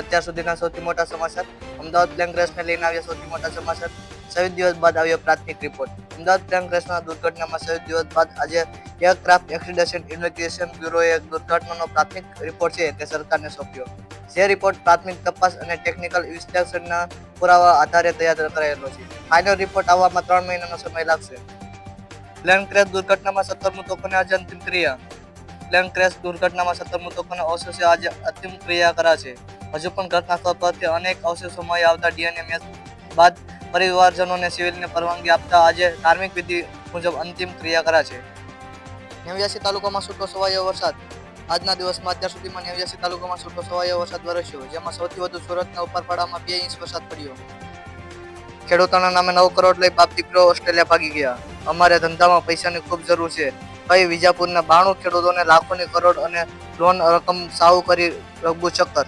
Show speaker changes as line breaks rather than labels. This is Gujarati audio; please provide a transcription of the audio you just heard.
અત્યાર સુધીના સૌથી મોટા સમાચાર. અમદાવાદ પ્લેન લઈને આવ્યા સૌથી મોટા સમાચાર. છવ્વીસ દિવસ બાદ આવ્યો પ્રાથમિક રિપોર્ટ અમદાવાદ પ્લેન દુર્ઘટનામાં છવ્વીસ દિવસ બાદ આજે એરક્રાફ્ટ એક્સિડેશન ઇન્વેસ્ટિગેશન બ્યુરોએ દુર્ઘટનાનો પ્રાથમિક રિપોર્ટ છે તે સરકારને સોંપ્યો. જે રિપોર્ટ પ્રાથમિક તપાસ અને ટેકનિકલ વિશ્લેષણના પુરાવા આધારે તૈયાર કરાયેલો છે. ફાઇનલ રિપોર્ટ આવવામાં ત્રણ મહિનાનો સમય લાગશે. પ્લેન ક્રેશ દુર્ઘટનામાં સત્તર મૃતકોને આજે અંતિમ ક્રિયા. પ્લેન ક્રેશ દુર્ઘટનામાં સત્તર મૃતકોને અવશેષે આજે અંતિમ ક્રિયા કરાશે. હજુ પણ ઘટના સ્થળ પરથી અનેક અવશેષો મળી આવતા ડીએનએ મેચ બાદ પરિવારજનોને સિવિલને પરવાનગી આપતા આજે ધાર્મિક વિધિ મુજબ અંતિમ ક્રિયા કરાશે નેવ્યાસી તાલુકામાં છૂટો સવાયો વરસાદ. આજના દિવસમાં અત્યાર સુધીમાં નેવ્યાસી તાલુકામાં છૂટો સવાયો વરસાદ વરસ્યો, જેમાં સૌથી વધુ સુરતના ઉપરપાડામાં બે ઇંચ વરસાદ પડ્યો. ખેડૂતોના નામે નવ કરોડ લઈ બાપ દીકરો ઓસ્ટ્રેલિયા ભાગી ગયા. અમારે ધંધામાં પૈસાની ખૂબ જરૂર છે. ભાઈ વિજાપુરના બાણું ખેડૂતોને લાખોની કરોડ અને લોન રકમ સાવ કરી રઘુ ચક્કર.